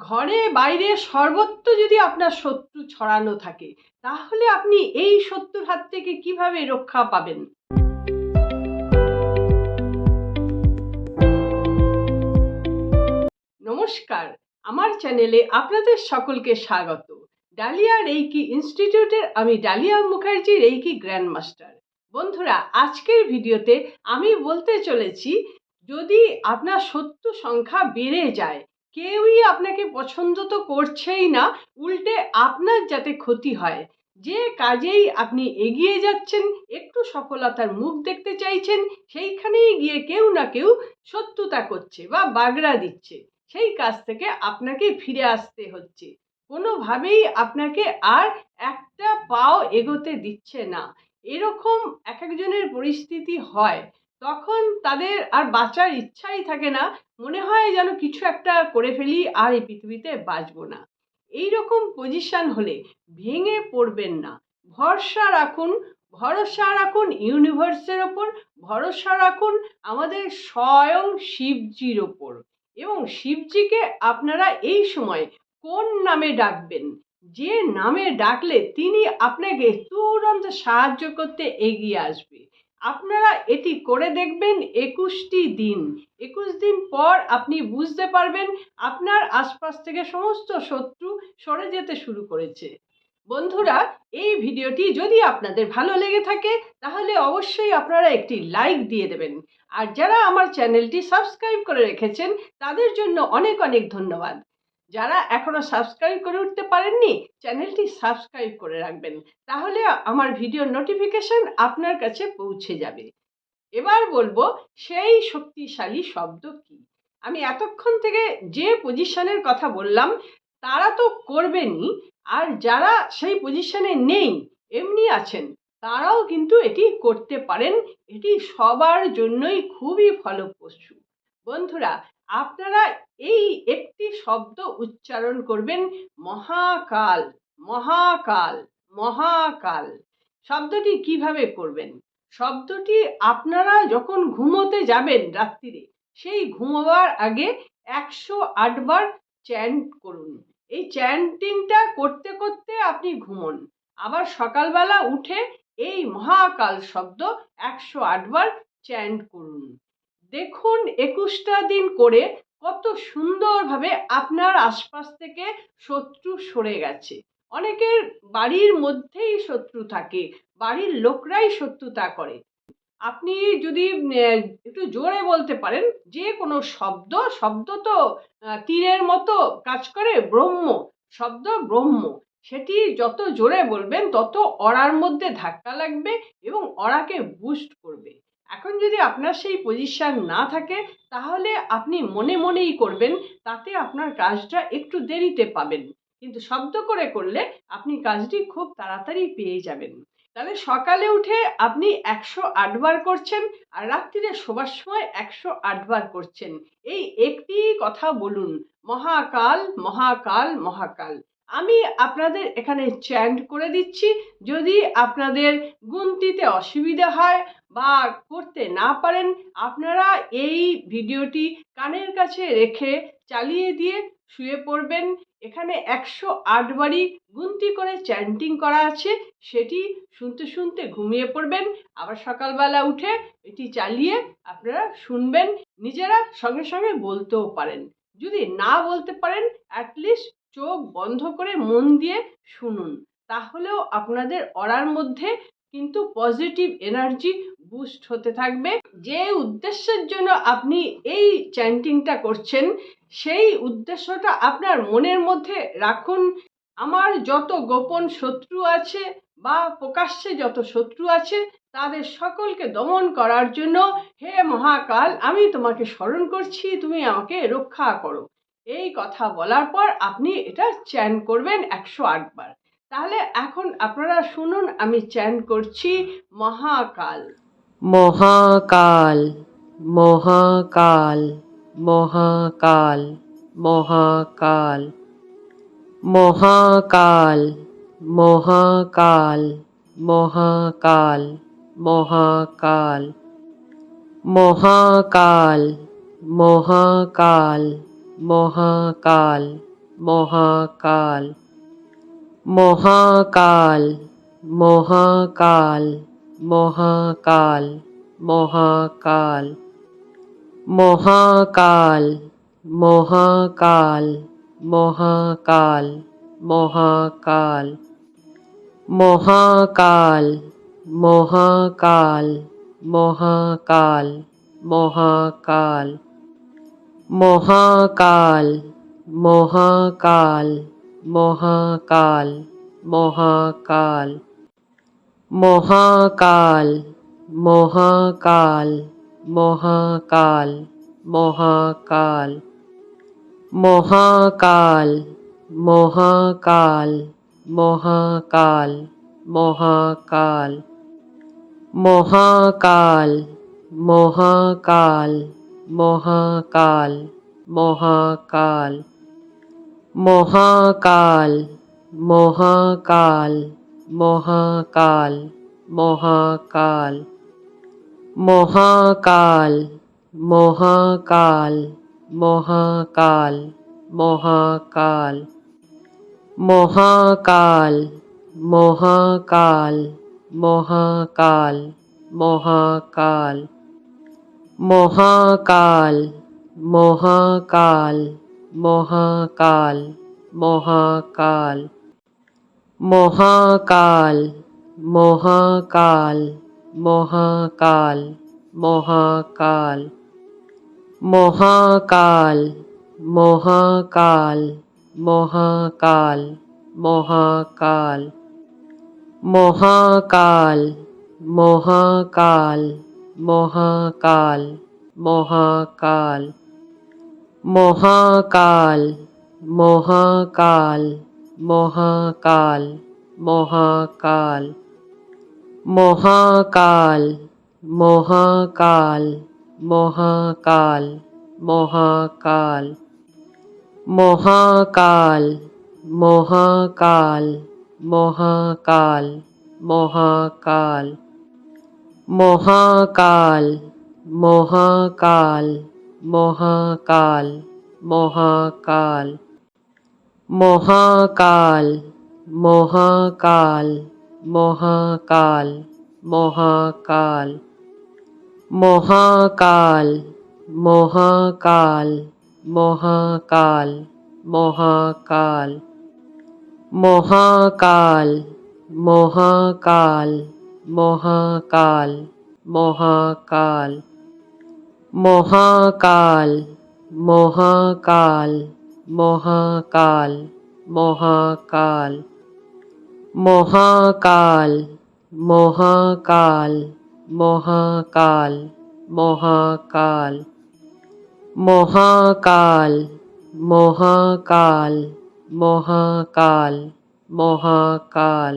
ঘরে বাইরে সর্বত্র যদি আপনার শত্রু ছড়ানো থাকে, তাহলে আপনি এই শত্রুর হাত থেকে কীভাবে রক্ষা পাবেন? নমস্কার, আমার চ্যানেলে আপনাদের সকলকে স্বাগত। ডালিয়া রেইকি ইনস্টিটিউটের আমি Dalia Mukherjee, reiki grand master বন্ধুরা, আজকের ভিডিওতে আমি বলতে চলেছি, যদি আপনার শত্রু সংখ্যা বেড়ে যায় কেউই আপনাকে পছন্দ তো করছেই না, উল্টে আপনার যাতে ক্ষতি হয়। যে কাজেই আপনি এগিয়ে যাচ্ছেন, একটু সফলতার মুখ দেখতে চাইছেন, সেইখানেই গিয়ে কেউ না কেউ শত্রুতা করছে বা বাগড়া দিচ্ছে। সেই কাজ থেকে আপনাকে ফিরে আসতে হচ্ছে। কোনোভাবেই আপনাকে আর একটা পাও এগোতে দিচ্ছে না। এরকম এক একজনের পরিস্থিতি হয়। তখন তাদের আর বাঁচার ইচ্ছাই থাকে না। মনে হয় যেন কিছু একটা করে ফেলি আর এই পৃথিবীতে বাঁচবো না। এই রকম পজিশন হলে ভেঙে পড়বেন না। ভরসা রাখুন ভরসা রাখুন ইউনিভার্সের ওপর, ভরসা রাখুন আমাদের স্বয়ং শিবজির ওপর। এবং শিবজিকে আপনারা এই সময় কোন নামে ডাকবেন? যে নামে ডাকলে তিনি আপনাকে তুরন্ত সাহায্য করতে এগিয়ে আসবে। আপনারা এটি করে দেখবেন একুশটি দিন। একুশ দিন পর আপনি বুঝতে পারবেন আপনার আশপাশ থেকে সমস্ত শত্রু সরে যেতে শুরু করেছে। বন্ধুরা, এই ভিডিওটি যদি আপনাদের ভালো লেগে থাকে, তাহলে অবশ্যই আপনারা একটি লাইক দিয়ে দেবেন। আর যারা আমার চ্যানেলটি সাবস্ক্রাইব করে রেখেছেন, তাদের জন্য অনেক অনেক ধন্যবাদ। যারা এখনও সাবস্ক্রাইব করে উঠতে পারেননি চ্যানেলটি সাবস্ক্রাইব করে রাখবেন। তাহলে আমার ভিডিও নোটিফিকেশন আপনার কাছে পৌঁছে যাবে। এবার বলব, সেই শক্তিশালী শব্দ কি? আমি এতক্ষণ থেকে যে পজিশনের কথা বললাম, তারা তো করবেনই, আর যারা সেই পজিশনে নেই, এমনি আছেন, তারাও কিন্তু এটি করতে পারেন। এটি সবার জন্যই খুবই ফলপ্রসূ। বন্ধুরা আপনারা এই একটি শব্দ উচ্চারণ করবেন মহাকাল মহাকাল মহাকাল। শব্দটি কীভাবে করবেন শব্দটি আপনারা যখন ঘুমোতে যাবেন রাত্রিরে, সেই ঘুমোবার আগে একশো আটবার চ্যান্ট করুন। এই চ্যান্টিংটা করতে করতে আপনি ঘুমন। আবার সকালবেলা উঠে এই মহাকাল শব্দ একশো আটবার চ্যান্ট করুন। দেখুন একুশটা দিন করে কত সুন্দরভাবে আপনার আশপাশ থেকে শত্রু সরে গেছে। অনেকের বাড়ির মধ্যেই শত্রু থাকে, বাড়ির লোকরাই শত্রুতা করে। আপনি যদি একটু জোরে বলতে পারেন, যে কোনো শব্দ শব্দ তো তীরের মতো কাজ করে, ব্রহ্ম, শব্দ ব্রহ্ম। সেটি যত জোরে বলবেন, তত অড়ার মধ্যে ধাক্কা লাগবে এবং অড়াকে বুস্ট এখন যদি আপনার সেই পজিশন না থাকে, তাহলে আপনি মনে মনেই করবেন, তাতে আপনার কাজটা একটু দেরিতে পাবেন। কিন্তু শব্দ করে করলে আপনি কাজটি খুব তাড়াতাড়ি পেয়ে যাবেন। তাহলে সকালে উঠে আপনি একশো আটবার করছেন আর রাত্রিরে শোবার সময় একশো আটবার করছেন। এই একটি কথা বলুন, মহাকাল মহাকাল মহাকাল। আমি আপনাদের এখানে চ্যান্ট করে দিচ্ছি। যদি আপনাদের গুনতিতে অসুবিধা হয় বা করতে না পারেন, আপনারা এই ভিডিওটি কানের কাছে রেখে চালিয়ে দিয়ে শুয়ে পড়বেন। এখানে একশো আটবারই গুনতি করে চ্যান্টিং করা আছে। সেটি শুনতে শুনতে ঘুমিয়ে পড়বেন। আবার সকালবেলা উঠে এটি চালিয়ে আপনারা শুনবেন। নিজেরা সঙ্গে সঙ্গে বলতেও পারেন। যদি না বলতে পারেন অ্যাটলিস্ট চোখ বন্ধ করে মন দিয়ে শুনুন। তাহলেও আপনাদের অড়ার মধ্যে কিন্তু পজিটিভ এনার্জি বুস্ট হতে থাকবে। যে উদ্দেশ্যের জন্য আপনি এই চ্যান্টিংটা করছেন, সেই উদ্দেশ্যটা আপনার মনের মধ্যে রাখুন। আমার যত গোপন শত্রু আছে বা প্রকাশ্যে যত শত্রু আছে, তাদের সকলকে দমন করার জন্য হে মহাকাল, আমি তোমাকে স্মরণ করছি, তুমি আমাকে রক্ষা করো। এই কথা বলার পর আপনি এটা চ্যান করবেন একশো আটবার তাহলে এখন আপনারা শুনুন, আমি চ্যান করছি, মহাকাল। মহাকাল মহাকাল মহাকাল মহাকাল। মহাকাল মহাকাল মহাকাল মহাকাল। মহাকাল মহাকাল। মহাকাল মহাকাল মহাকাল মহাকাল মহাকাল মহাকাল মহাকাল মহাকাল মহাকাল মহাকাল মহাকাল মহাকাল মহাকাল মহাকাল মহাকাল মহাকাল মহাকাল মহাকাল মহাকাল মহাকাল মহাকাল মহাকাল মহাকাল মহাকাল মহাকাল মহাকাল মহাকাল মহাকাল মহাকাল মহাকাল মহাকাল মহাকাল মহাকাল মহাকাল মহাকাল মহাকাল মহাকাল মহাকাল মহাকাল মহাকাল মহাকাল মহাকাল মহাকাল মহাকাল মহাকাল মহাকাল মহাকাল মহাকাল মহাকাল মহাকাল মহাকাল মহাকাল মহাকাল মহাকাল মহাকাল মহাকাল মহাকাল মহাকাল মহাকাল মহাকাল মহাকাল মহাকাল মহাকাল মহাকাল মহাকাল মহাকাল মহাকাল মহাকাল মহাকাল মহাকাল মহাকাল মহাকাল মহাকাল মহাকাল মহাকাল মহাকাল মহাকাল মহাকাল মহাকাল মহাকাল মহাকাল মহাকাল মহাকাল মহাকাল মহাকাল মহাকাল মহাকাল মহাকাল মহাকাল মহাকাল মহাকাল মহাকাল মহাকাল মহাকাল মহাকাল মহাকাল মহাকাল মহাকাল